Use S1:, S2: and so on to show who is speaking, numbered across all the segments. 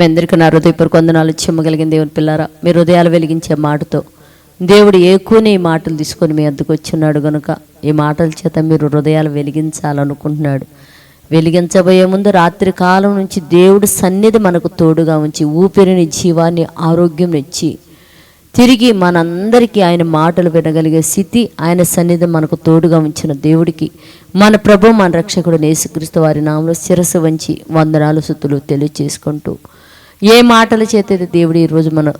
S1: మీ అందరికీ నా హృదయపూర్వక వందనాలు చెమ్మగలిగిన దేవుని పిల్లారా మీ హృదయాలు వెలిగించే మాటతో దేవుడు ఎక్కువనే ఈ మాటలు తీసుకొని మీ అద్దకు వచ్చున్నాడు కనుక ఈ మాటల చేత మీరు హృదయాలు వెలిగించాలనుకుంటున్నాడు. వెలిగించబోయే ముందు రాత్రి కాలం నుంచి దేవుడు సన్నిధి మనకు తోడుగా ఉంచి ఊపిరిని జీవాన్ని ఆరోగ్యం ఇచ్చి తిరిగి మనందరికీ ఆయన మాటలు వినగలిగే స్థితి ఆయన సన్నిధి మనకు తోడుగా ఉంచిన దేవుడికి మన ప్రభు మన రక్షకుడు నేసుక్రీస్తు వారి నామంలో శిరస్సు వంచి వందనాలు సుతులు తెలియచేసుకుంటూ ఏ మాటల చేత దేవుడు ఈరోజు మన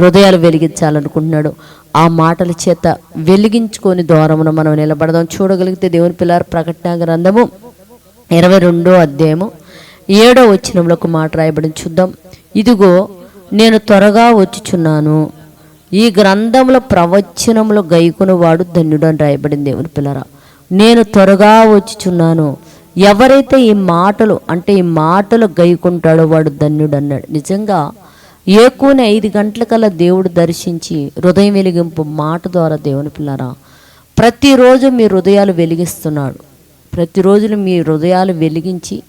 S1: హృదయాలు వెలిగించాలనుకుంటున్నాడు ఆ మాటల చేత వెలిగించుకొని దూరమున మనం నిలబడదాం. చూడగలిగితే దేవుని పిల్లల ప్రకటన గ్రంథము ఇరవై రెండో అధ్యాయము ఏడో వచ్చినంలో ఒక మాట రాయబడి చూద్దాం. ఇదిగో నేను త్వరగా వచ్చుచున్నాను. ఈ గ్రంథంలో ప్రవచనములో గైకునవాడు ధన్యుడు అని రాయబడింది దేవుని పిల్లరా. నేను త్వరగా వచ్చుచున్నాను. ఎవరైతే ఈ మాటలు అంటే ఈ మాటలు గైకుంటాడో వాడు ధన్యుడు అన్నాడు నిజంగా ఏకూని ఐదు గంటలకల్లా దేవుడు దర్శించి హృదయం వెలిగింపు మాట ద్వారా దేవుని పిల్లరా ప్రతిరోజు మీ హృదయాలు వెలిగిస్తున్నాడు. ప్రతిరోజు మీ హృదయాలు వెలిగించి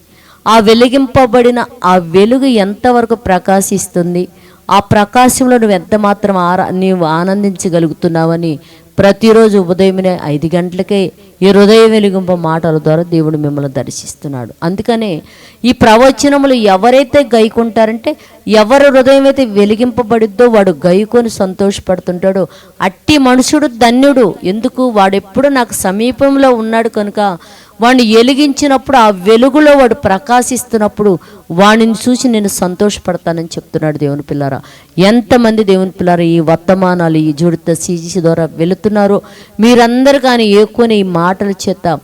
S1: ఆ వెలిగింపబడిన ఆ వెలుగు ఎంతవరకు ప్రకాశిస్తుంది ఆ ప్రకాశంలో నువ్వు ఎంత మాత్రం ఆరా నీవు ఆనందించగలుగుతున్నావని ప్రతిరోజు ఉదయమే ఐదు గంటలకే ఈ హృదయ వెలిగింపు మాటల ద్వారా దేవుడు మిమ్మల్ని దర్శిస్తున్నాడు. అందుకనే ఈ ప్రవచనములు ఎవరైతే గైకుంటారంటే ఎవరి హృదయం అయితే వెలిగింపబడిద్దో వాడు గైకొని సంతోషపడుతుంటాడో. అట్టి మనుషుడు ధన్యుడు. ఎందుకు? వాడెప్పుడు నాకు సమీపంలో ఉన్నాడు కనుక వాడిని వెలిగించినప్పుడు ఆ వెలుగులో వాడు ప్రకాశిస్తున్నప్పుడు వాడిని చూసి నేను సంతోషపడతానని చెప్తున్నాడు దేవుని పిల్లారా. ఎంతమంది దేవుని పిల్లారా ఈ వర్తమానాలు ఈ జుడిత సీజీ ద్వారా వెళుతున్నారో? మీరందరూ కానీ ఏకొని ఈ మాటల చేత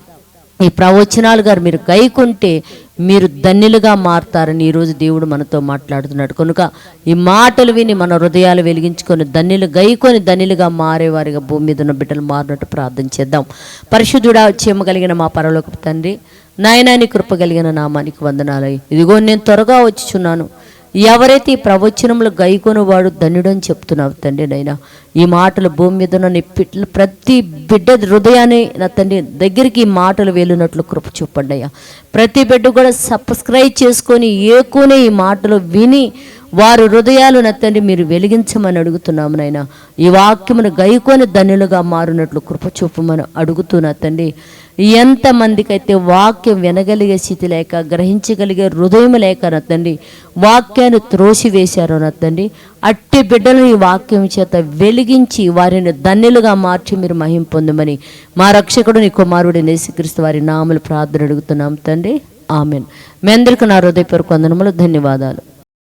S1: ఈ ప్రవచనాలు గారు మీరు గైకుంటే మీరు ధన్యులుగా మారుతారని ఈరోజు దేవుడు మనతో మాట్లాడుతున్నాడు. కనుక ఈ మాటలు విని మన హృదయాలు వెలిగించుకొని ధన్యులు గైకొని ధన్యులుగా మారేవారిగా భూమి మీద ఉన్న బిడ్డలు మారినట్టు ప్రార్థన చేద్దాం. పరిశుద్ధుడా చీమ కలిగిన మా పరలోకపు తండ్రి నాయనాని కృప కలిగిన నామానికి వందనాలు. ఇదిగో నేను త్వరగా వచ్చుచున్నాను. ఎవరైతే ఈ ప్రవచనంలో గైకొని వాడు ధన్యుడని చెప్తున్నావు తండ్రి నైనా ఈ మాటలు భూమి మీద ఉన్న పిట్ల ప్రతి బిడ్డ హృదయాన్ని నా తండ్రి దగ్గరికి ఈ మాటలు వెళ్ళినట్లు కృప చూపండి అయ్యా. ప్రతి బిడ్డ కూడా సబ్స్క్రైబ్ చేసుకొని ఏకునే ఈ మాటలు విని వారు హృదయాలు నత్తండి తండ్రి మీరు వెలిగించమని అడుగుతున్నాము నాయన. ఈ వాక్యమును గైకొని ధనులుగా మారినట్లు కృప చూపమని అడుగుతున్నా తండ్రి. ఎంతమందికైతే వాక్యం వినగలిగే స్థితి లేక గ్రహించగలిగే హృదయం లేక నత్తండి వాక్యాన్ని త్రోసివేశారు నత్తండి అట్టి బిడ్డలను ఈ వాక్యం చేత వెలిగించి వారిని ధన్యులుగా మార్చి మీరు మహిం పొందమని మా రక్షకుడు నీ కుమారుడు నేసుక్రీస్తు వారి నామలు ప్రార్థన అడుగుతున్నాం తండ్రి. ఆమెన్. మీ అందరికీ నా హృదయపూర్వక వందనములు ధన్యవాదాలు.